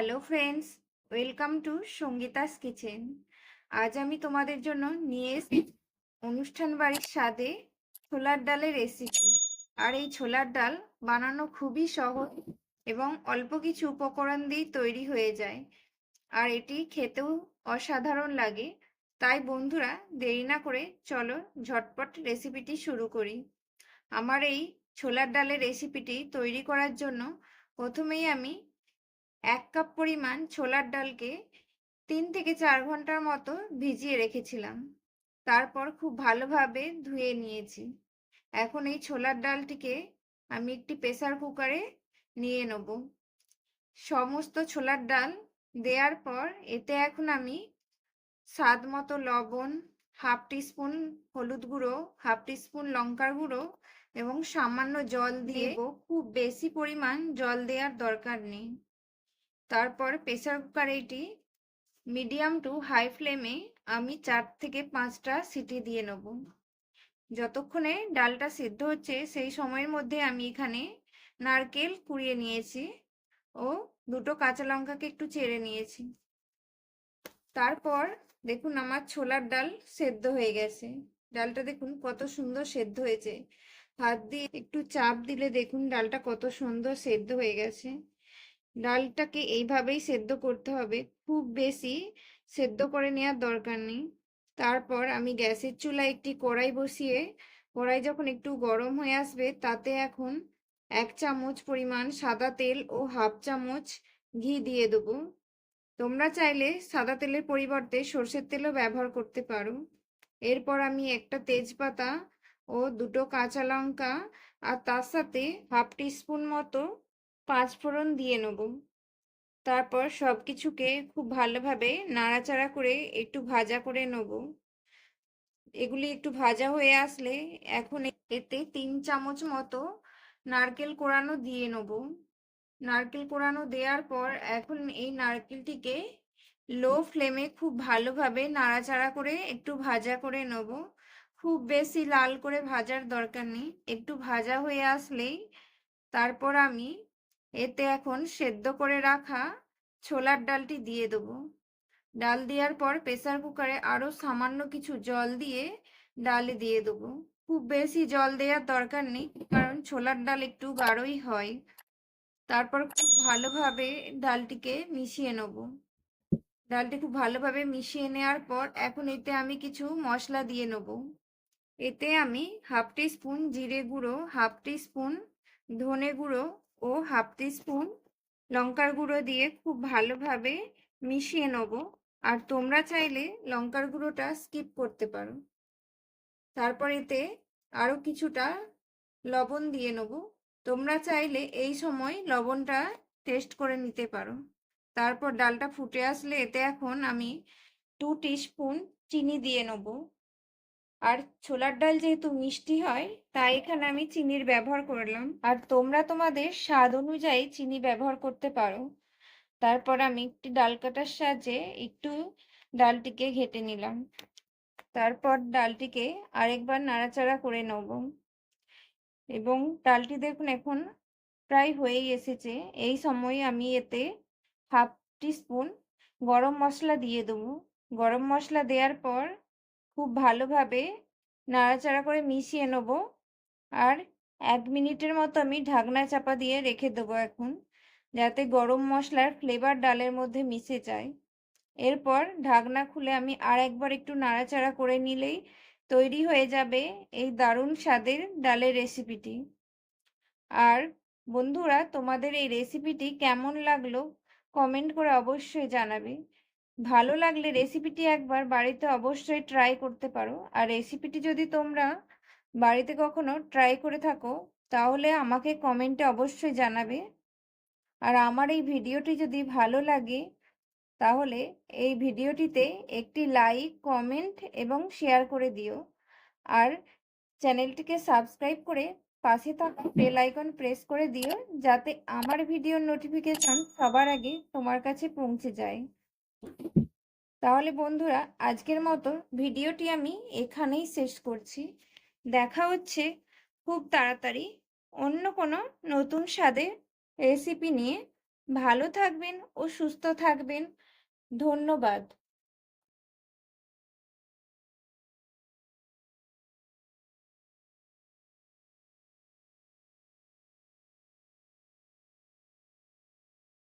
Hello friends welcome to Sangeeta's kitchen আজ আমি তোমাদের জন্য নিয়ে এসেছি অনুষ্ঠান বাড়ির স্বাদে ছোলার ডালের রেসিপি আর এই ছোলার ডাল বানানো খুবই সহজ এবং অল্প কিছু উপকরণ দিয়েই তৈরি হয়ে যায়। আর এটি খেতেও অসাধারণ লাগে। তাই বন্ধুরা, দেরি না করে চলো ঝটপট রেসিপিটি শুরু করি। আমার এই ছোলার ডালের রেসিপিটি তৈরি করার জন্য প্রথমেই আমি এক কাপ পরিমাণ ছোলার ডালকে তিন থেকে চার ঘণ্টার মতো ভিজিয়ে রেখেছিলাম। তারপর খুব ভালোভাবে ধুয়ে নিয়েছি। এখন এই ছোলার ডালটিকে আমি একটি প্রেসার কুকারে নিয়ে নেব। সমস্ত ছোলার ডাল দেওয়ার পর এতে এখন আমি স্বাদ মতো লবণ হাফ টিস্পুন হলুদ গুঁড়ো হাফ টিস্পুন লঙ্কার গুঁড়ো এবং সামান্য জল দিয়ে খুব বেশি পরিমাণ জল দেওয়ার দরকার নেই। তারপর প্রেসার কুকারে এটি মিডিয়াম টু হাই ফ্লেমে আমি চার থেকে পাঁচটা সিটি দিয়ে নেব। যতক্ষণে ডালটা সিদ্ধ হচ্ছে সেই সময়ের মধ্যে আমি এখানে নারকেল কুড়িয়ে নিয়েছি ও দুটো কাঁচা লঙ্কাকে একটু চেড়ে নিয়েছি। তারপর দেখুন আমার ছোলার ডাল সেদ্ধ হয়ে গেছে। ডালটা দেখুন কত সুন্দর সেদ্ধ হয়েছে। হাত দিয়ে একটু চাপ দিলে দেখুন ডালটা কত সুন্দর সেদ্ধ হয়ে গেছে। ডালটাকে এইভাবেই সেদ্ধ করতে হবে। খুব বেশি সেদ্ধ করে নেওয়ার দরকার নেই। তারপর আমি গ্যাসের চুলায় একটি কড়াই বসিয়ে, কড়াই যখন একটু গরম হয়ে আসবে, তাতে এখন এক চামচ পরিমাণ সাদা তেল ও হাফ চামচ ঘি দিয়ে দেবো। তোমরা চাইলে সাদা তেলের পরিবর্তে সর্ষের তেলও ব্যবহার করতে পারো। এরপর আমি একটা তেজপাতা ও দুটো কাঁচা লঙ্কা আর তার সাথে হাফ টিস্পুন মতো পাঁচ ফোড়ন দিয়ে নেব। তারপর সব কিছুকে খুব ভালোভাবে নাড়াচাড়া করে একটু ভাজা করে নেব। এগুলি একটু ভাজা হয়ে আসলে এখন এতে তিন চামচ মতো নারকেল কোড়ানো দিয়ে নেব। নারকেল কোড়ানো দেওয়ার পর এখন এই নারকেলটিকে লো ফ্লেমে খুব ভালোভাবে নাড়াচাড়া করে একটু ভাজা করে নেব। খুব বেশি লাল করে ভাজার দরকার নেই। একটু ভাজা হয়ে আসলেই তারপর আমি এতে এখন সেদ্ধ করে রাখা ছোলার ডালটি দিয়ে দেবো। ডাল দেওয়ার পর প্রেসার কুকারে আরও সামান্য কিছু জল দিয়ে ডালে দিয়ে দেবো। খুব বেশি জল দেওয়ার দরকার নেই, কারণ ছোলার ডাল একটু গাঢ়ই হয়। তারপর খুব ভালোভাবে ডালটিকে মিশিয়ে নেব। ডালটি খুব ভালোভাবে মিশিয়ে নেওয়ার পর এখন এতে আমি কিছু মশলা দিয়ে নেব। এতে আমি হাফ টি স্পুন জিরে গুঁড়ো, হাফ টি স্পুন ধনে গুঁড়ো ও হাফ টি স্পুন লঙ্কার গুঁড়ো দিয়ে খুব ভালোভাবে মিশিয়ে নেব। আর তোমরা চাইলে লঙ্কার গুঁড়োটা স্কিপ করতে পারো। তারপর এতে আরও কিছুটা লবণ দিয়ে নেব। তোমরা চাইলে এই সময় লবণটা টেস্ট করে নিতে পারো। তারপর ডালটা ফুটে আসলে এতে এখন আমি টু স্পুন চিনি দিয়ে নেব। আর ছোলার ডাল যেহেতু মিষ্টি হয়, তাই এখানে আমি চিনির ব্যবহার করলাম। আর তোমরা তোমাদের স্বাদ অনুযায়ী চিনি ব্যবহার করতে পারো। তারপর আমি একটি ডাল কাটার সাহায্যে একটু ডালটিকে ঘেটে নিলাম। তারপর ডালটিকে আরেকবার নাড়াচাড়া করে নেব। এবং ডালটি দেখুন এখন প্রায় হয়েই এসেছে। এই সময় আমি এতে হাফ স্পুন গরম মশলা দিয়ে দেবো। গরম মশলা দেওয়ার পর খুব ভালোভাবে নাড়াচাড়া করে মিশিয়ে নেব। আর এক মিনিটের মতো আমি ঢাকনা চাপা দিয়ে রেখে দেবো এখন, যাতে গরম মশলার ফ্লেভার ডালের মধ্যে মিশে যায়। এরপর ঢাকনা খুলে আমি আর একবার একটু নাড়াচাড়া করে নিলেই তৈরি হয়ে যাবে এই দারুণ স্বাদের ডালের রেসিপিটি আর বন্ধুরা, তোমাদের এই রেসিপিটি কেমন লাগল? কমেন্ট করে অবশ্যই জানাবে। ভালো লাগলে রেসিপিটি একবার বাড়িতে অবশ্যই ট্রাই করতে পারো। আর রেসিপিটি যদি তোমরা বাড়িতে কখনো ট্রাই করে থাকো, তাহলে আমাকে কমেন্টে অবশ্যই জানাবে। আর আমার এই ভিডিওটি যদি ভালো লাগে, তাহলে এই ভিডিওটিতে একটি লাইক কমেন্ট এবং শেয়ার করে দিও। আর চ্যানেলটিকে সাবস্ক্রাইব করে পাশে থাকা বেল আইকন প্রেস করে দিও, যাতে আমার ভিডিওর নোটিফিকেশন সবার আগে তোমার কাছে পৌঁছে যায়। তাহলে বন্ধুরা, আজকের মতো ভিডিওটি আমি এখানেই শেষ করছি। দেখা হচ্ছে খুব তাড়াতাড়ি অন্য কোনো নতুন স্বাদের রেসিপি নিয়ে। ভালো থাকবেন ও সুস্থ থাকবেন। ধন্যবাদ।